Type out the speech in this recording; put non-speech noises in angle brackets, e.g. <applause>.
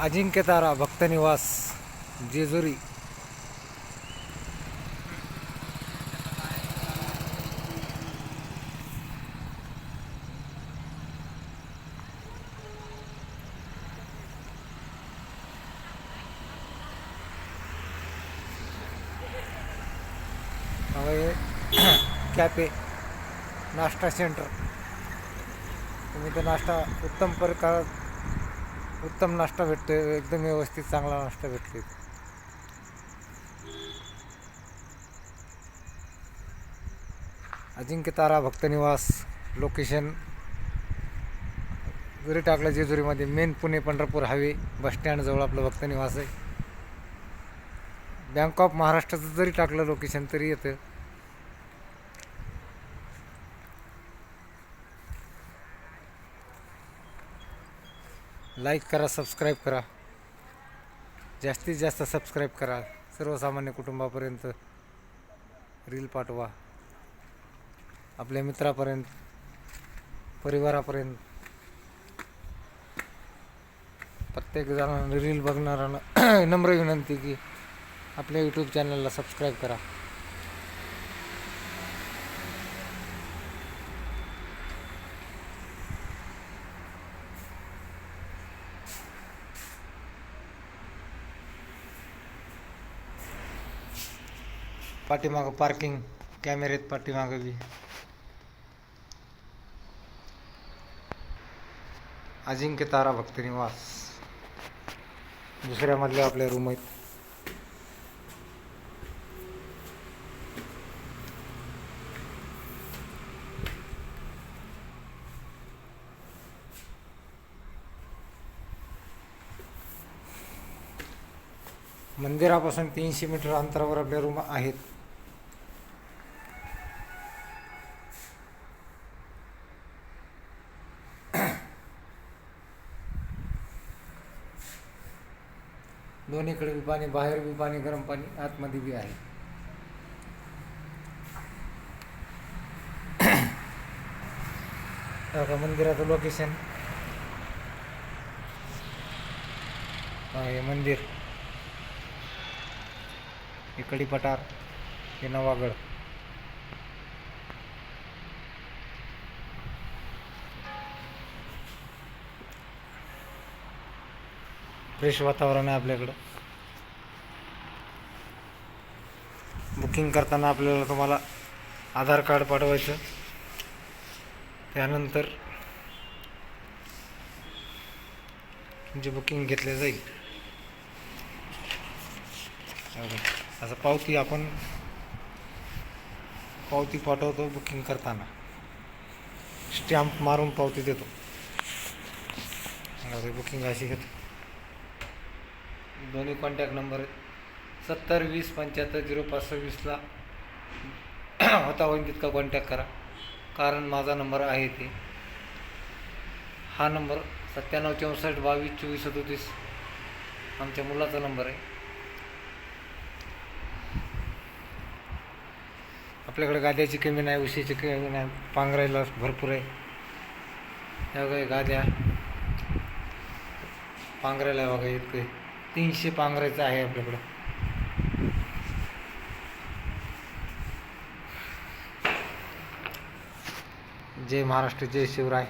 अजिंक्यतारा भक्तनिवास जेजुरी. कॅपे <clears throat> कॅफे नाश्ता सेंटर. तुम्ही तो नाश्ता उत्तम प्रकारात उत्तम नाश्ता भेटतो एकदम व्यवस्थित चांगला नाश्ता भेटतो इथे. अजिंक्य तारा भक्तनिवास लोकेशन जरी टाकलं जेजुरीमध्ये. मेन पुणे पंढरपूर हायवे बसस्टँडजवळ आपलं भक्तनिवास आहे. बँक ऑफ महाराष्ट्राचं जरी टाकलं लोकेशन तरी येतं. लाईक करा सबस्क्राईब करा. जास्तीत जास्त सबस्क्राईब करा. सर्वसामान्य कुटुंबापर्यंत रील पाठवा. आपल्या मित्रापर्यंत परिवारापर्यंत. प्रत्येक जणांना रील बघणाऱ्यांना <clears throat> नम्र विनंती की आपल्या यूट्यूब चॅनलला सबस्क्राईब करा. पाठीमागं पार्किंग कॅमेरेत पाठीमागं बी. अजिंक्य तारा भक्त निवास. दुसऱ्या मधल्या आपल्या रूम आहेत. मंदिरापासून तीनशे मीटर अंतरावर आपल्या रूम आहेत. दोन्हीकडे बी पाणी बाहेर बी पाणी गरम पाणी आतमध्ये बी आहे. <coughs> मंदिराचं लोकेशन हे मंदिर. इकडी पठार हे नवागड. फ्रेश वातावरण आहे आपल्याकडं. बुकिंग करताना आपल्याला तुम्हाला आधार कार्ड पाठवायचं. त्यानंतर तुमची बुकिंग घेतली जाईल. असं पावती आपण पावती पाठवतो बुकिंग करताना. स्टॅम्प मारून पावती देतो. बुकिंग अशी घेतो. दोन्ही कॉन्टॅक्ट नंबर आहेत. सत्तर वीस पंच्याहत्तर झिरो पाच सव्वीसला <clears throat> होता होईल तितका कॉन्टॅक्ट करा. कारण माझा नंबर आहे ते. हा नंबर सत्त्याण्णव चौसष्ट बावीस चोवीस सदोतीस आमच्या मुलाचा नंबर आहे. आपल्याकडे गाद्याची कमी नाही उशीची कमी नाही पांघरायला भरपूर आहे. या गाद्या? पांघरायला बघा इतके तीनशे पांघरायचं आहे आपल्याकडं. जय महाराष्ट्र जय शिवराय.